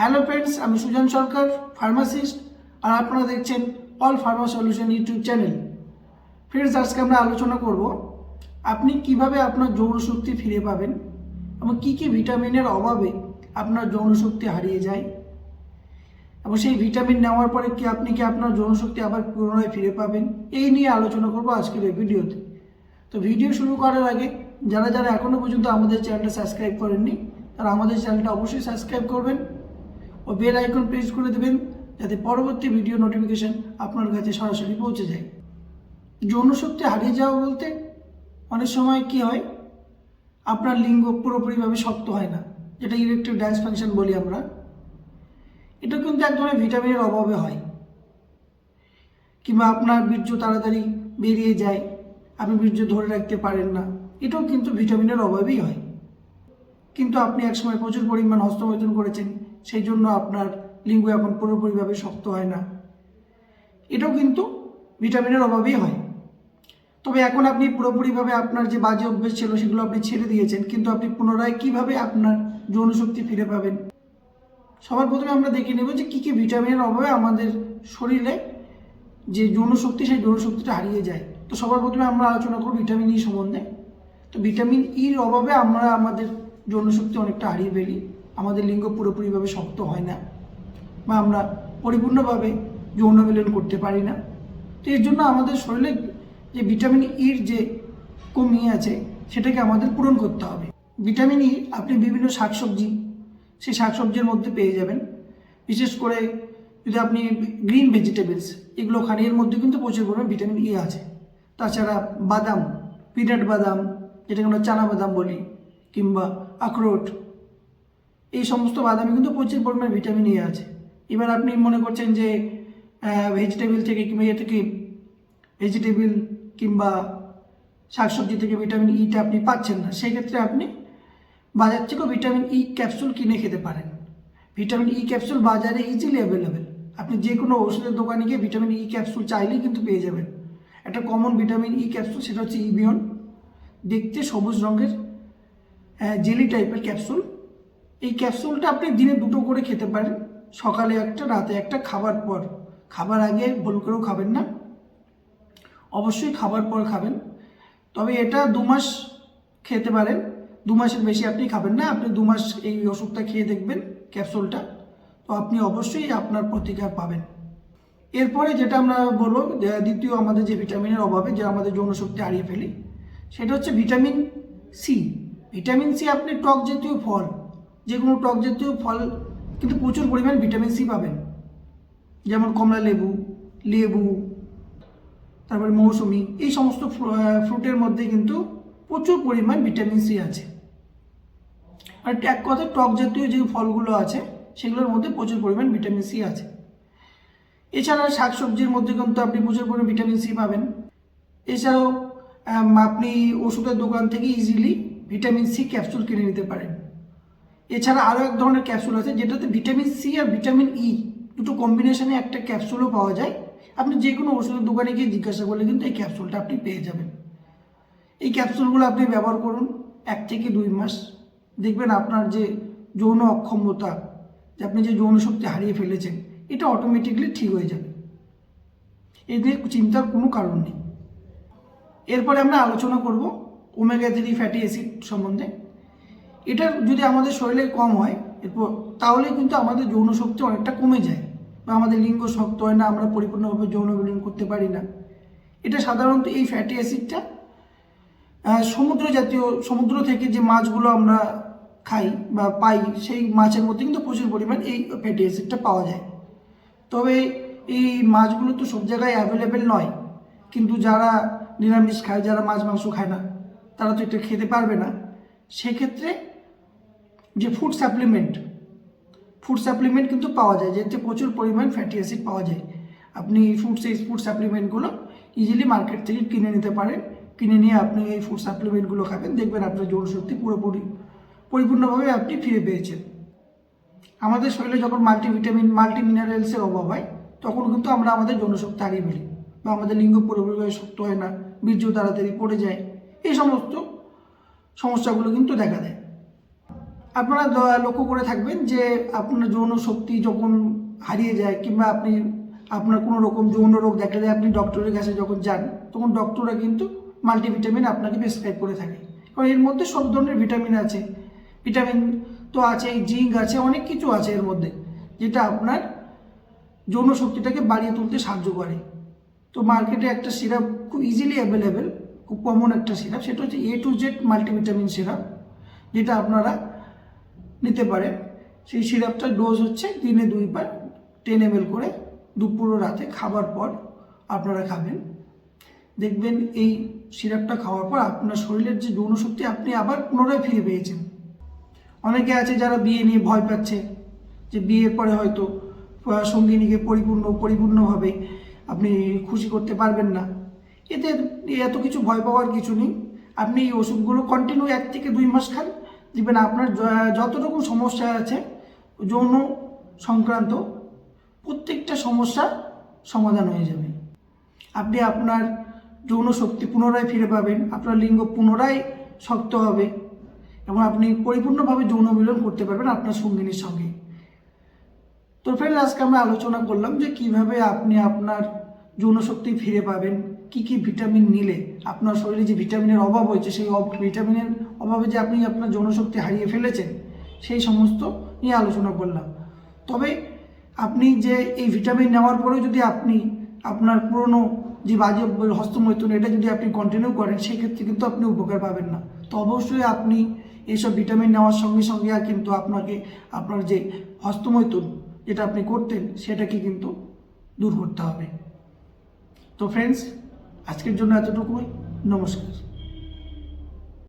Hello friends আমি সুজন সরকার pharmacist আর আপনারা দেখছেন all pharma solution YouTube channel friends আজকে আমরা আলোচনা করব আপনি কীভাবে আপনার যৌন শক্তি ফিরে পাবেন এবং কী কী ভিটামিনের অভাবে আপনার যৌন শক্তি হারিয়ে যায়। এবং সেই ভিটামিন নেওয়ার পরে কি আপনি কি আপনার যৌন শক্তি আবার পুনরায় ফিরে পাবেন, এই নিয়ে আলোচনা করব আজকের এই ভিডিওতে। তো ভিডিও শুরু করার আগে, যারা যারা এখনও পর্যন্ত আমাদের চ্যানেলটা সাবস্ক্রাইব করেননি, তারা আমাদের চ্যানেলটা অবশ্যই সাবস্ক্রাইব করবেন। ও বেল আইকন প্রেস করে দেবেন যাতে পরবর্তী ভিডিও নোটিফিকেশন আপনার কাছে সরাসরি পৌঁছে যায়। যৌন শক্তি হারিয়ে যাওয়া বলতে অনেক সময় কি হয়? আপনার লিঙ্গ পুরোপুরিভাবে শক্ত হয় না, যেটা ইলেকট্রিক ড্যান্স ফাংশন বলি আমরা। এটা কিন্তু এক ধরনের ভিটামিনের অভাবে হয়। কিংবা আপনার বীর্য তাড়াতাড়ি বেরিয়ে যায়, আপনি বীর্য ধরে রাখতে পারেন না, এটাও কিন্তু ভিটামিনের অভাবেই হয়। কিন্তু আপনি একসময় প্রচুর পরিমাণ হস্তমৈথুন করেছেন সেই জন্য আপনার লিঙ্গ এখন পুরোপুরিভাবে শক্ত হয় না। এটাও কিন্তু ভিটামিনের অভাবেই হয়। তবে এখন আপনি পুরোপুরিভাবে আপনার যে বাজে অভ্যেস ছিল সেগুলো আপনি ছেড়ে দিয়েছেন, কিন্তু আপনি পুনরায় কীভাবে আপনার যৌন শক্তি ফিরে পাবেন? সবার প্রথমে আমরা দেখে নেব যে কী কী ভিটামিনের অভাবে আমাদের শরীরে যে যৌন শক্তি, সেই যৌন শক্তিটা হারিয়ে যায়। তো সবার প্রথমে আমরা আলোচনা করব ভিটামিন ই সম্বন্ধে। তো ভিটামিন ইর অভাবে আমরা আমাদের যৌন শক্তি অনেকটা হারিয়ে ফেলি। আমাদের লিঙ্গ পুরোপুরিভাবে শক্ত হয় না বা আমরা পরিপূর্ণভাবে যৌন মিলন করতে পারি না। তো এর জন্য আমাদের শরীরে যে ভিটামিন ইর যে কমি আছে, সেটাকে আমাদের পূরণ করতে হবে। ভিটামিন ই আপনি বিভিন্ন শাকসবজি, সেই শাকসবজির মধ্যে পেয়ে যাবেন। বিশেষ করে যদি আপনি গ্রিন ভেজিটেবলস, এগুলো খান, এর মধ্যে কিন্তু প্রচুর পরিমাণে ভিটামিন ই আছে। তাছাড়া বাদাম, পিনাট বাদাম, যেটাকে আমরা চানা বাদাম বলি, কিংবা আখরোট এই সমস্ত বাদামে কিন্তু প্রচুর পরিমাণে ভিটামিন ই আছে। এবার আপনি মনে করছেন যে ভেজিটেবল থেকে কিংবা ইয়ে থেকে ভেজিটেবল কিংবা শাকসবজি থেকে ভিটামিন ইটা আপনি পাচ্ছেন না, সেক্ষেত্রে আপনি বাজার থেকেও ভিটামিন ই ক্যাপসুল কিনে খেতে পারেন। ভিটামিন ই ক্যাপসুল বাজারে ইজিলি অ্যাভেলেবেল আপনি যে কোনো ওষুধের দোকানে গিয়ে ভিটামিন ই ক্যাপসুল চাইলেই কিন্তু পেয়ে যাবেন। একটা কমন ভিটামিন ই ক্যাপসুল সেটা হচ্ছে ইবিয়ন দেখতে সবুজ রঙের জেলি টাইপের ক্যাপসুল এই ক্যাপসুলটা আপনি দিনে দুটো করে খেতে পারেন। সকালে একটা, রাতে একটা, খাবার পর। খাবার আগে ভুল করেও খাবেন না। অবশ্যই খাবার পর খাবেন। তবে এটা দু মাস খেতে পারেন। দু মাসের বেশি আপনি খাবেন না। আপনি দু মাস এই ওষুধটা খেয়ে দেখবেন ক্যাপসুলটা তো আপনি অবশ্যই আপনার প্রতিকার পাবেন। এরপরে যেটা আমরা বলব দ্বিতীয় আমাদের যে ভিটামিনের অভাবে, যে আমাদের যৌন শক্তি হারিয়ে ফেলি, সেটা হচ্ছে ভিটামিন সি ভিটামিন সি আপনি টক জাতীয় ফল যে কোনো টক জাতীয় ফল, কিন্তু প্রচুর পরিমাণ ভিটামিন সি পাবেন। যেমন কমলা লেবু লেবু, তারপরে মৌসুমি, এই সমস্ত ফ্রুটের মধ্যে কিন্তু প্রচুর পরিমাণ ভিটামিন সি আছে। আর এক কথা, টক জাতীয় যে ফলগুলো আছে, সেগুলোর মধ্যে প্রচুর পরিমাণ ভিটামিন সি আছে। এছাড়া শাকসবজির মধ্যে কিন্তু আপনি প্রচুর পরিমাণ ভিটামিন সি পাবেন। এছাড়াও আপনি ওষুধের দোকান থেকে ইজিলি ভিটামিন সি ক্যাপসুল কিনে নিতে পারেন। এছাড়া আরও এক ধরনের ক্যাপসুল আছে, যেটাতে ভিটামিন সি আর ভিটামিন ই দুটো কম্বিনেশনে একটা ক্যাপসুলও পাওয়া যায়। আপনি যে কোনো ওষুধের দোকানে গিয়ে জিজ্ঞাসা করলে কিন্তু এই ক্যাপসুলটা আপনি পেয়ে যাবেন। এই ক্যাপসুলগুলো আপনি ব্যবহার করুন এক থেকে দুই মাস। দেখবেন আপনার যে যৌন অক্ষমতা, যে আপনি যে যৌন শক্তি হারিয়ে ফেলেছেন, এটা অটোমেটিকলি ঠিক হয়ে যাবে। এতে চিন্তার কোনো কারণ নেই। এরপরে আমরা আলোচনা করব ওমেগা থ্রি ফ্যাটি অ্যাসিড সম্বন্ধে। এটা যদি আমাদের শরীরে কম হয়, এরপর তাহলে কিন্তু আমাদের যৌন শক্তি অনেকটা কমে যায়। বা আমাদের লিঙ্গ শক্ত হয় না, আমরা পরিপূর্ণভাবে যৌন মিলন করতে পারি না। এটা সাধারণত এই ফ্যাটি অ্যাসিডটা সমুদ্র জাতীয়, সমুদ্র থেকে যে মাছগুলো আমরা খাই বা পাই, সেই মাছের মধ্যে কিন্তু প্রচুর পরিমাণ এই ফ্যাটি অ্যাসিডটা পাওয়া যায়। তবে এই মাছগুলো তো সব জায়গায় অ্যাভেলেবেল নয়। কিন্তু যারা নিরামিষ খায়, যারা মাছ, মাংস খায় না, তারা তো এটা খেতে পারবে না। সেক্ষেত্রে যে ফুড সাপ্লিমেন্ট ফুড সাপ্লিমেন্ট কিন্তু পাওয়া যায়, যেতে প্রচুর পরিমাণ ফ্যাটি অ্যাসিড পাওয়া যায়। আপনি ফুড সেই ফুড সাপ্লিমেন্টগুলো ইজিলি মার্কেট থেকে কিনে নিতে পারেন। কিনে নিয়ে আপনি এই ফুড সাপ্লিমেন্টগুলো খাবেন, দেখবেন আপনার যৌন শক্তি পুরোপুরি পরিপূর্ণভাবে আপনি ফিরে পেয়েছেন। আমাদের শরীরে যখন মাল্টিভিটামিন মাল্টি মিনারেলসের অভাব হয়, তখন কিন্তু আমরা আমাদের যৌনশক্তি হারিয়ে ফেলি বা আমাদের লিঙ্গ পুরোপুরিভাবে শক্ত হয় না, বীর্য তাড়াতাড়ি পড়ে যায়, এই সমস্ত সমস্যাগুলো কিন্তু দেখা দেয়। আপনারা লক্ষ্য করে থাকবেন যে আপনার যৌন শক্তি যখন হারিয়ে যায় কিংবা আপনি, আপনার কোনো রকম যৌন রোগ দেখা যায় আপনি ডক্টরের কাছে যখন যান, তখন ডক্টররা কিন্তু মাল্টিভিটামিন আপনাকে প্রেসক্রাইব করে থাকে। কারণ এর মধ্যে সব ধরনের ভিটামিন আছে। ভিটামিন তো আছে, জিঙ্ক আছে, অনেক কিছু আছে এর মধ্যে, যেটা আপনার যৌন শক্তিটাকে বাড়িয়ে তুলতে সাহায্য করে। তো মার্কেটে একটা সিরাপ খুব ইজিলি অ্যাভেলেবেল খুব কমন একটা সিরাপ, সেটা হচ্ছে A to Z multivitamin syrup, যেটা আপনারা নিতে পারেন সেই সিরাপটার ডোজ হচ্ছে দিনে দুইবার টেন এম করে দুপুর রাতে খাবার পর আপনারা খাবেন। দেখবেন এই সিরাপটা খাওয়ার পর আপনার শরীরের যে যৌন শক্তি, আপনি আবার পুনরায় ফিরে পেয়েছেন। অনেকে আছে যারা বিয়ে নিয়ে ভয় পাচ্ছে যে বিয়ের পরে হয়তো সঙ্গিনীকে পরিপূর্ণ, পরিপূর্ণভাবে আপনি খুশি করতে পারবেন না। এতে এত কিছু ভয় পাওয়ার কিছু নেই। আপনি এই ওষুধগুলো কন্টিনিউ এক থেকে দুই মাস খান দেখবেন আপনার য- যত রকম সমস্যা আছে, যৌন সংক্রান্ত প্রত্যেকটা সমস্যা সমাধান হয়ে যাবে। আপনি আপনার যৌন শক্তি পুনরায় ফিরে পাবেন, আপনার লিঙ্গ পুনরায় শক্ত হবে, এবং আপনি পরিপূর্ণভাবে যৌন মিলন করতে পারবেন আপনার সঙ্গিনীর সঙ্গে। তো ফ্রেন্ড আজকে আমরা আলোচনা করলাম যে কীভাবে আপনি আপনার যৌন শক্তি ফিরে পাবেন, কি কি ভিটামিন নিলে আপনার শরীরে যে ভিটামিনের অভাব হয়েছে, সেই ভিটামিনের অভাবে যে আপনি আপনার যৌন শক্তি হারিয়ে ফেলেছেন, সেই সমস্ত নিয়ে আলোচনা করলাম। তবে আপনি যে এই ভিটামিন নেওয়ার পরেও যদি আপনি আপনার পুরনো যে বাজে হস্তমৈথুন, এটা যদি আপনি কন্টিনিউ করেন, সেক্ষেত্রে কিন্তু আপনি উপকার পাবেন না। তো অবশ্যই আপনি এইসব ভিটামিন নেওয়ার সঙ্গে সঙ্গে কিন্তু আপনাকে আপনার যে হস্তমৈথুন যেটা আপনি করতেন, সেটাকে কিন্তু দূর করতে হবে। তো ফ্রেন্ডস আজকের জন্য এতটুকুই। নমস্কার।